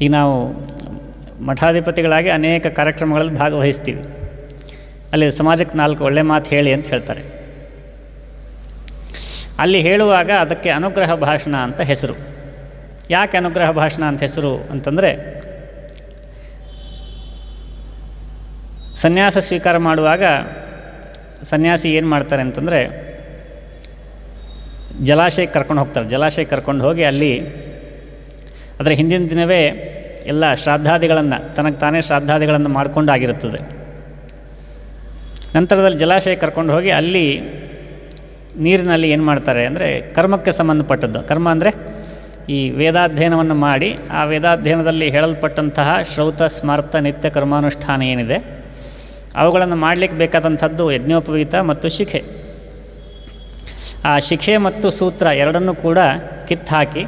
ಈಗ ನಾವು ಮಠಾಧಿಪತಿಗಳಾಗಿ ಅನೇಕ ಕಾರ್ಯಕ್ರಮಗಳಲ್ಲಿ ಭಾಗವಹಿಸ್ತೀವಿ. ಅಲ್ಲಿ ಸಮಾಜಕ್ಕೆ ನಾಲ್ಕು ಒಳ್ಳೆ ಮಾತು ಹೇಳಿ ಅಂತ ಹೇಳ್ತಾರೆ. ಅಲ್ಲಿ ಹೇಳುವಾಗ ಅದಕ್ಕೆ ಅನುಗ್ರಹ ಭಾಷಣ ಅಂತ ಹೆಸರು. ಯಾಕೆ ಅನುಗ್ರಹ ಭಾಷಣ ಅಂತ ಹೆಸರು ಅಂತಂದರೆ, ಸನ್ಯಾಸ ಸ್ವೀಕಾರ ಮಾಡುವಾಗ ಸನ್ಯಾಸಿ ಏನು ಮಾಡ್ತಾರೆ ಅಂತಂದರೆ ಜಲಾಶಯಕ್ಕೆ ಕರ್ಕೊಂಡು ಹೋಗ್ತಾರೆ. ಜಲಾಶಯಕ್ಕೆ ಕರ್ಕೊಂಡು ಹೋಗಿ ಅಲ್ಲಿ ಅದರ ಹಿಂದಿನ ದಿನವೇ ಎಲ್ಲ ಶ್ರಾದ್ದಾದಿಗಳನ್ನು, ತನಗೆ ತಾನೇ ಶ್ರಾದ್ದಾದಿಗಳನ್ನು ಮಾಡಿಕೊಂಡಾಗಿರುತ್ತದೆ. ನಂತರದಲ್ಲಿ ಜಲಾಶಯ ಕರ್ಕೊಂಡು ಹೋಗಿ ಅಲ್ಲಿ ನೀರಿನಲ್ಲಿ ಏನು ಮಾಡ್ತಾರೆ ಅಂದರೆ ಕರ್ಮಕ್ಕೆ ಸಂಬಂಧಪಟ್ಟದ್ದು. ಕರ್ಮ ಅಂದರೆ ಈ ವೇದಾಧ್ಯಯನವನ್ನು ಮಾಡಿ ಆ ವೇದಾಧ್ಯಯನದಲ್ಲಿ ಹೇಳಲ್ಪಟ್ಟಂತಹ ಶ್ರೌತ, ಸ್ಮಾರ್ತ, ನಿತ್ಯ ಕರ್ಮಾನುಷ್ಠಾನ ಏನಿದೆ, ಅವುಗಳನ್ನು ಮಾಡಲಿಕ್ಕೆ ಬೇಕಾದಂಥದ್ದು ಯಜ್ಞೋಪವೀತ ಮತ್ತು ಶಿಖೆ. ಆ ಶಿಖೆ ಮತ್ತು ಸೂತ್ರ ಎರಡನ್ನೂ ಕೂಡ ಕಿತ್ತು ಹಾಕಿ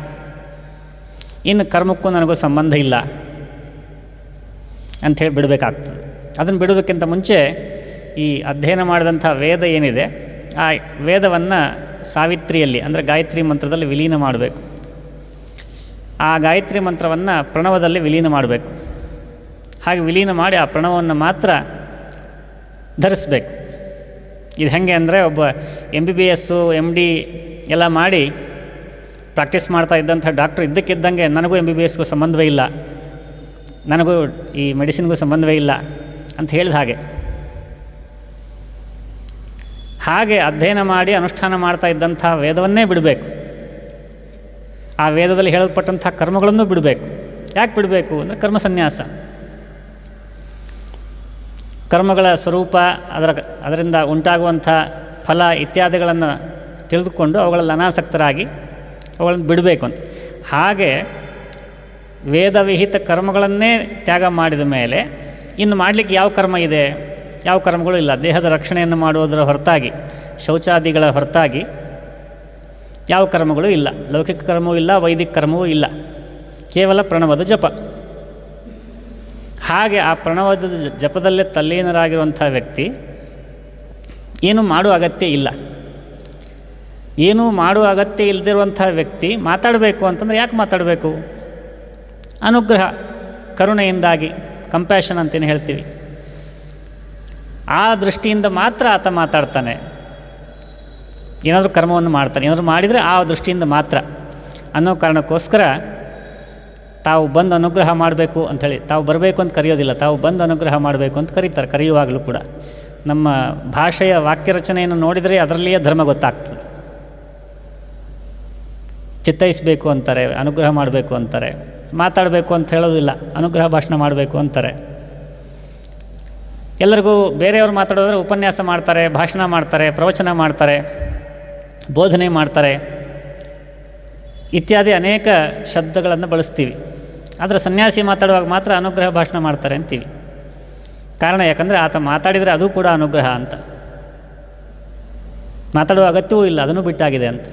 ಇನ್ನು ಕರ್ಮಕ್ಕೂ ನನಗೂ ಸಂಬಂಧ ಇಲ್ಲ ಅಂಥೇಳಿ ಬಿಡಬೇಕಾಗ್ತದೆ. ಅದನ್ನು ಬಿಡೋದಕ್ಕಿಂತ ಮುಂಚೆ ಈ ಅಧ್ಯಯನ ಮಾಡಿದಂಥ ವೇದ ಏನಿದೆ, ಆ ವೇದವನ್ನು ಸಾವಿತ್ರಿಯಲ್ಲಿ, ಅಂದರೆ ಗಾಯತ್ರಿ ಮಂತ್ರದಲ್ಲಿ ವಿಲೀನ ಮಾಡಬೇಕು. ಆ ಗಾಯತ್ರಿ ಮಂತ್ರವನ್ನು ಪ್ರಣವದಲ್ಲಿ ವಿಲೀನ ಮಾಡಬೇಕು. ಹಾಗೆ ವಿಲೀನ ಮಾಡಿ ಆ ಪ್ರಣವವನ್ನು ಮಾತ್ರ ಧರಿಸ್ಬೇಕು. ಇದು ಹೇಗೆ ಅಂದರೆ ಒಬ್ಬ M B B S M D ಎಲ್ಲ ಮಾಡಿ ಪ್ರಾಕ್ಟೀಸ್ ಮಾಡ್ತಾ ಇದ್ದಂಥ ಡಾಕ್ಟ್ರ್ ಇದ್ದಕ್ಕಿದ್ದಂಗೆ ನನಗೂ ಎಂ ಬಿ ಬಿ ಎಸ್ಗೂ ಸಂಬಂಧವೇ ಇಲ್ಲ. ನನಗೂ ಈ ಮೆಡಿಸಿನ್ಗೂ ಸಂಬಂಧವೇ ಇಲ್ಲ ಅಂತ ಹೇಳಿದ ಹಾಗೆ. ಹಾಗೆ ಅಧ್ಯಯನ ಮಾಡಿ ಅನುಷ್ಠಾನ ಮಾಡ್ತಾ ಇದ್ದಂಥ ವೇದವನ್ನೇ ಬಿಡಬೇಕು. ಆ ವೇದದಲ್ಲಿ ಹೇಳಲ್ಪಟ್ಟಂಥ ಕರ್ಮಗಳನ್ನು ಬಿಡಬೇಕು. ಯಾಕೆ ಬಿಡಬೇಕು ಅಂದರೆ ಕರ್ಮಸನ್ಯಾಸ ಕರ್ಮಗಳ ಸ್ವರೂಪ ಅದರ ಅದರಿಂದ ಉಂಟಾಗುವಂಥ ಫಲ ಇತ್ಯಾದಿಗಳನ್ನು ತಿಳಿದುಕೊಂಡು ಅವುಗಳಲ್ಲಿ ಅನಾಸಕ್ತರಾಗಿ ಅವುಗಳನ್ನು ಬಿಡಬೇಕು ಅಂತ. ಹಾಗೆ ವೇದವಿಹಿತ ಕರ್ಮಗಳನ್ನೇ ತ್ಯಾಗ ಮಾಡಿದ ಮೇಲೆ ಇನ್ನು ಮಾಡಲಿಕ್ಕೆ ಯಾವ ಕರ್ಮ ಇದೆ? ಯಾವ ಕರ್ಮಗಳು ಇಲ್ಲ. ದೇಹದ ರಕ್ಷಣೆಯನ್ನು ಮಾಡುವುದರ ಹೊರತಾಗಿ, ಶೌಚಾದಿಗಳ ಹೊರತಾಗಿ ಯಾವ ಕರ್ಮಗಳು ಇಲ್ಲ. ಲೌಕಿಕ ಕರ್ಮವೂ ಇಲ್ಲ, ವೈದಿಕ ಕರ್ಮವೂ ಇಲ್ಲ. ಕೇವಲ ಪ್ರಣವದ ಜಪ. ಹಾಗೆ ಆ ಪ್ರಣವದ ಜಪದಲ್ಲೇ ತಲ್ಲೀನರಾಗಿರುವಂಥ ವ್ಯಕ್ತಿ ಏನು ಮಾಡುವ ಅಗತ್ಯ ಇಲ್ಲ. ಏನೂ ಮಾಡುವ ಅಗತ್ಯ ಇಲ್ಲದಿರುವಂಥ ವ್ಯಕ್ತಿ ಮಾತಾಡಬೇಕು ಅಂತಂದರೆ ಯಾಕೆ ಮಾತಾಡಬೇಕು? ಅನುಗ್ರಹ, ಕರುಣೆಯಿಂದಾಗಿ ಕಂಪ್ಯಾಷನ್ ಅಂತೇನು ಹೇಳ್ತೀವಿ. ಆ ದೃಷ್ಟಿಯಿಂದ ಮಾತ್ರ ಆತ ಮಾತಾಡ್ತಾನೆ. ಏನಾದರೂ ಕರ್ಮವನ್ನು ಮಾಡ್ತಾನೆ. ಏನಾದರೂ ಮಾಡಿದರೆ ಆ ದೃಷ್ಟಿಯಿಂದ ಮಾತ್ರ. ಅನ್ನೋ ಕಾರಣಕ್ಕೋಸ್ಕರ ತಾವು ಬಂದು ಅನುಗ್ರಹ ಮಾಡಬೇಕು ಅಂಥೇಳಿ. ತಾವು ಬರಬೇಕು ಅಂತ ಕರೆಯೋದಿಲ್ಲ. ತಾವು ಬಂದು ಅನುಗ್ರಹ ಮಾಡಬೇಕು ಅಂತ ಕರೀತಾರೆ, ಕರೆಯುವಾಗಲೂ ಕೂಡ. ನಮ್ಮ ಭಾಷೆಯ ವಾಕ್ಯ ರಚನೆಯನ್ನು ನೋಡಿದರೆ ಅದರಲ್ಲಿಯೇ ಧರ್ಮ ಗೊತ್ತಾಗ್ತದೆ. ಚಿತ್ತೈಸಬೇಕು ಅಂತಾರೆ, ಅನುಗ್ರಹ ಮಾಡಬೇಕು ಅಂತಾರೆ. ಮಾತಾಡಬೇಕು ಅಂತ ಹೇಳೋದಿಲ್ಲ, ಅನುಗ್ರಹ ಭಾಷಣ ಮಾಡಬೇಕು ಅಂತಾರೆ. ಎಲ್ಲರಿಗೂ ಬೇರೆಯವರು ಮಾತಾಡೋದ್ರೆ ಉಪನ್ಯಾಸ ಮಾಡ್ತಾರೆ, ಭಾಷಣ ಮಾಡ್ತಾರೆ, ಪ್ರವಚನ ಮಾಡ್ತಾರೆ, ಬೋಧನೆ ಮಾಡ್ತಾರೆ. ಇತ್ಯಾದಿ ಅನೇಕ ಶಬ್ದಗಳನ್ನು ಬಳಸ್ತೀವಿ. ಆದರೆ ಸನ್ಯಾಸಿ ಮಾತಾಡುವಾಗ ಮಾತ್ರ ಅನುಗ್ರಹ ಭಾಷಣ ಮಾಡ್ತಾರೆ ಅಂತೀವಿ. ಕಾರಣ ಯಾಕಂದರೆ ಆತ ಮಾತಾಡಿದರೆ ಅದು ಕೂಡ ಅನುಗ್ರಹ ಅಂತ. ಮಾತಾಡುವ ಅಗತ್ಯವೂ ಇಲ್ಲ, ಅದನ್ನು ಬಿಟ್ಟಾಗಿದೆ ಅಂತ.